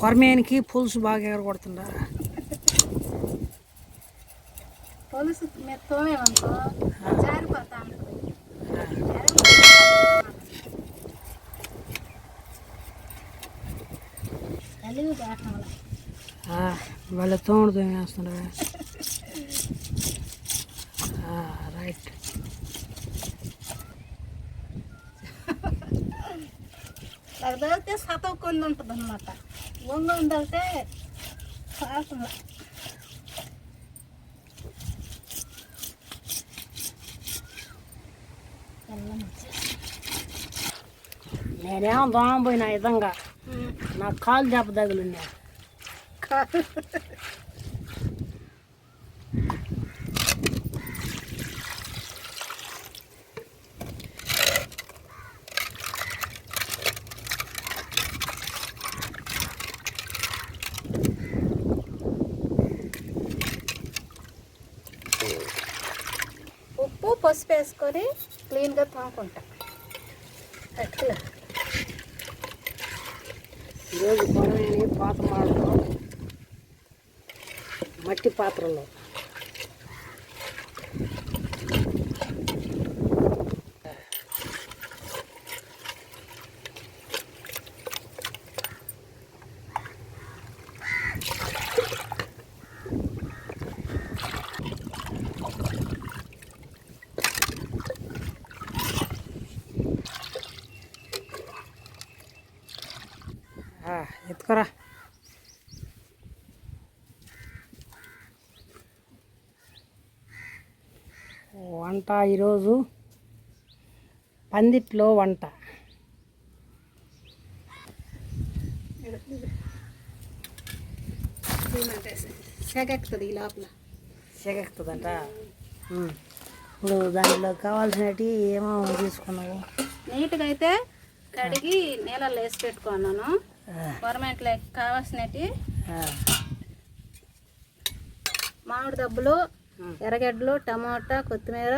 కొరమేనికి పులుసు బాగా ఎగరగొడుతుందా? పులుసు వాళ్ళ తోముడుతో వేస్తుండే రైట్. తగితే సతవుకొని ఉంటుంది అనమాట వంగ ఉందంటే పాకుండా నేనేమో దోమ పోయిన విధంగా నాకు కాలు దెబ్బ తగిలిండే ఉప్పు పసుపు వేసుకొని క్లీన్గా తోముకుంటా అట్లా. ఈరోజు కొరమేని పాత మాడలో మట్టి పాత్రలో ఆ, ఎత్తుకోరా వంట ఈరోజు పందిట్లో వంట. సెగెక్కుతుంది ఈ లోపల. ఇప్పుడు దానిలో కావాల్సినవి ఏమో తీసుకున్నావు? నీట్గా అయితే కడిగి నీళ్ళల్లో వేసి పెట్టుకున్నాను. ఆ, గవర్నమెంట్లో కావాల్సినవి. మామిడి దబ్బులు. ఎర్రగడ్డలు టమాటా కొత్తిమీర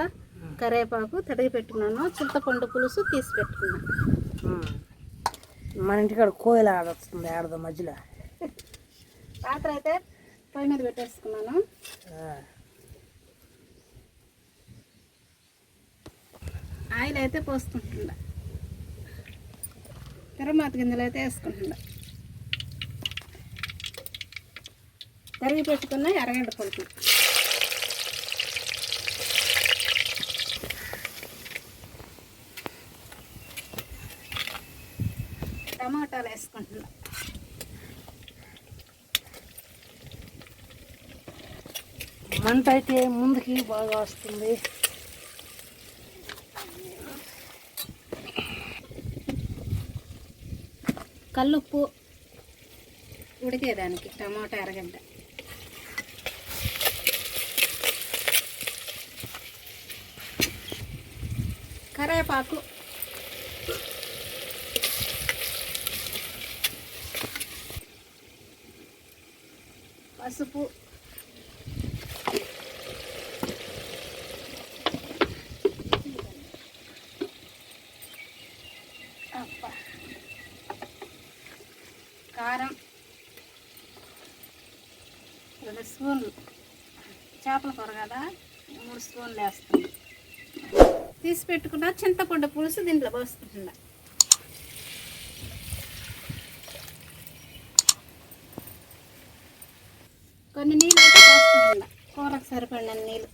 కరివేపాకు తడిగి పెట్టుకున్నాను. చింతపండు పులుసు తీసి పెట్టుకున్నాను. మన ఇంటికాడ కోయిల ఆడొస్తుంది ఆడదు మధ్యలో. పాత్ర అయితే పొయ్యి మీద పెట్టేసుకున్నాను. ఆయిల్ అయితే పోసుకుంటుండ తిరమాత గింజలు అయితే వేసుకుంటున్నా. తరిగి పెట్టుకున్న ఎర్రగడ్డ పులుసు టమాటాలు వేసుకుంటున్నా. మంట అయితే ముందుకి బాగా వస్తుంది. కల్లుప్పు ఉడికేదానికి టమాటా ఎరగడ్డ కరివేపాకు పసుపు అబ్బా. కారం రెండు స్పూన్లు. చేపల కూర కదా మూడు స్పూన్లు వేస్తాను. తీసి పెట్టుకున్న చింతపండు పులుసు దీంట్లో పోసుకుంటున్నా. కొన్ని నీళ్ళు అయితే పోసుకుంటున్నా. కూరకు సరిపడిన నీళ్ళు.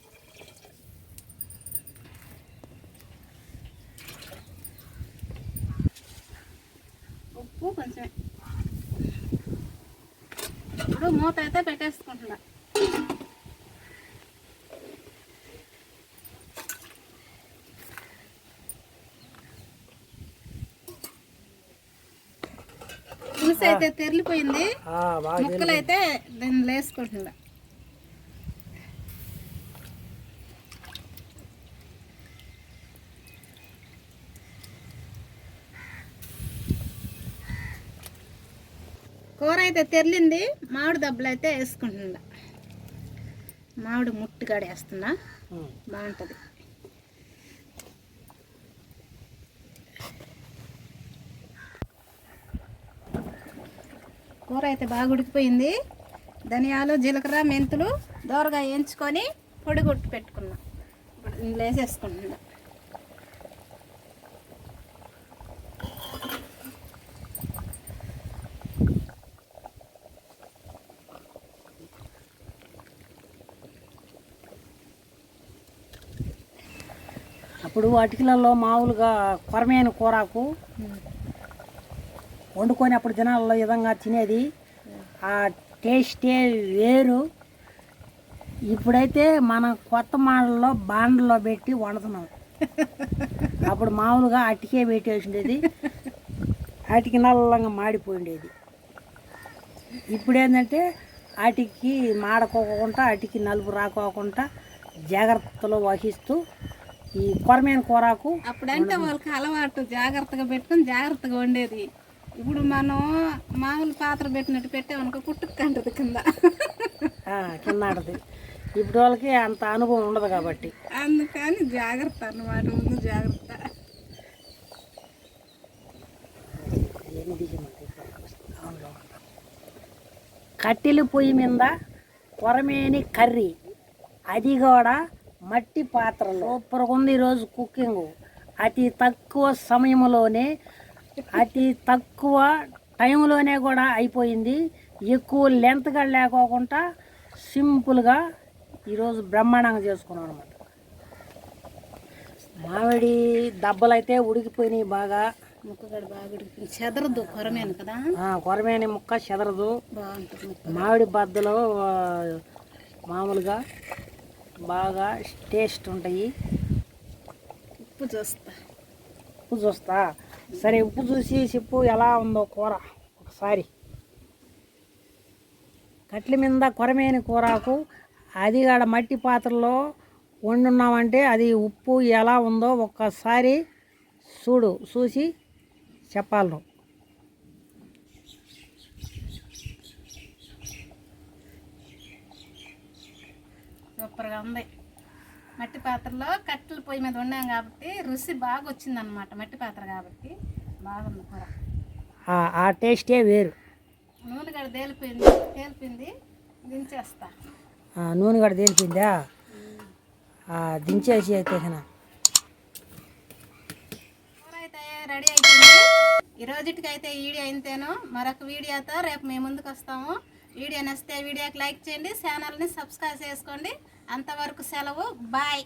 ఉప్పు కొంచెం ఇప్పుడు మూత అయితే పెట్టేసుకుంటున్నా. పులుసు అయితే తెరిలిపోయింది. ముక్కలు అయితే దీనిలో వేసుకుంటున్నా కూర అయితే తెరిలింది. మామిడి దెబ్బలు అయితే వేసుకుంటున్నా. మామిడి ముట్టుగాడ వేస్తున్నా. ఉమ్. బాగుంటుంది. కూర అయితే బాగా ఉడికిపోయింది. ధనియాలు జీలకర్ర మెంతులు దోరగా వేయించుకొని పొడి కొట్టి పెట్టుకున్నాం. ఇప్పుడు ఇందులో వేసేసుకుంటున్నా అప్పుడు అటికలలో మామూలుగా కొరమైన కూరకు వండుకొని అప్పుడు జనాల్లో ఈ విధంగా తినేది. ఆ టేస్టే వేరు. ఇప్పుడైతే మనం కొత్త మోడల్లో బాండలో పెట్టి వండుతున్నాం. అప్పుడు మామూలుగా అటికే పెట్టేసిండేది. అటికి నల్లంగా మాడిపోయిండేది. ఇప్పుడు ఏంటంటే అటికి మాడకోకుండా అటికి నలుపు రాకోకుండా జాగ్రత్తలు వహిస్తూ ఈ కొరమైన కూరకు అప్పుడంటే వాళ్ళకి అలవాటు జాగ్రత్తగా పెట్టుకొని జాగ్రత్తగా వండేది. ఇప్పుడు మనం మామూలు పాత్ర పెట్టినట్టు పెట్టామనుకో పుట్టుకంటది కింద. కింద ఆడది. ఇప్పుడు వాళ్ళకి అంత అనుభవం ఉండదు కాబట్టి. అందుకని జాగ్రత్త అన్నమాట ముందు జాగ్రత్త. కట్టెల పొయ్యి మీద కొరమేని కర్రీ. అది కూడా మట్టి పాత్రలో. సూపర్గా ఉంది ఈరోజు కుకింగ్ అతి తక్కువ సమయంలోనే అతి తక్కువ టైంలోనే కూడా అయిపోయింది. ఎక్కువ లెంత్గా లేకోకుండా సింపుల్గా ఈరోజు బ్రహ్మాండంగా చేసుకున్నాం అనమాట మామిడి దెబ్బలైతే ఉడికిపోయినాయి బాగా. ముక్కగడ బాగా చెదరదు కొరమేను కదా? కొరమేని ముక్క చెదరదు. మామిడి బద్దలు మామూలుగా బాగా టేస్ట్ ఉంటాయి. ఉప్పు చూస్తా. ఉప్పు చూస్తా. సరే ఉప్పు చూసి చెప్పు ఎలా ఉందో కూర ఒకసారి. కట్ల మీద కొరమేని కూరకు అది కాడ మట్టి పాత్రలో వండున్నామంటే అది ఉప్పు ఎలా ఉందో ఒక్కసారి చూడు చూసి చెప్పాలి నువ్వు సూపర్గా ఉంది. మట్టి పాత్రలో కట్టెల పొయ్యి మీద వండాం కాబట్టి రుచి బాగా వచ్చిందనమాట మట్టి పాత్ర కాబట్టి. బాగుంది కూర. ఆ- టేస్టే వేరు. నూనె కూడా తేలిపోయింది తేలిపోయింది దించేస్తా. నూనె కూడా తేలిపోయిందా? ఆ, దించేసి అయితే కూర అయితే రెడీ అయిపోయింది. ఈ రోజుటికి అయితే ఈ వీడియో అయితేను మరొక వీడియోతో రేపు మేము ముందుకు వస్తాము వీడియో నచ్చితే వీడియోకి లైక్ చేయండి ఛానల్ని సబ్స్క్రైబ్ చేసుకోండి. అంతవరకు సెలవు. బాయ్.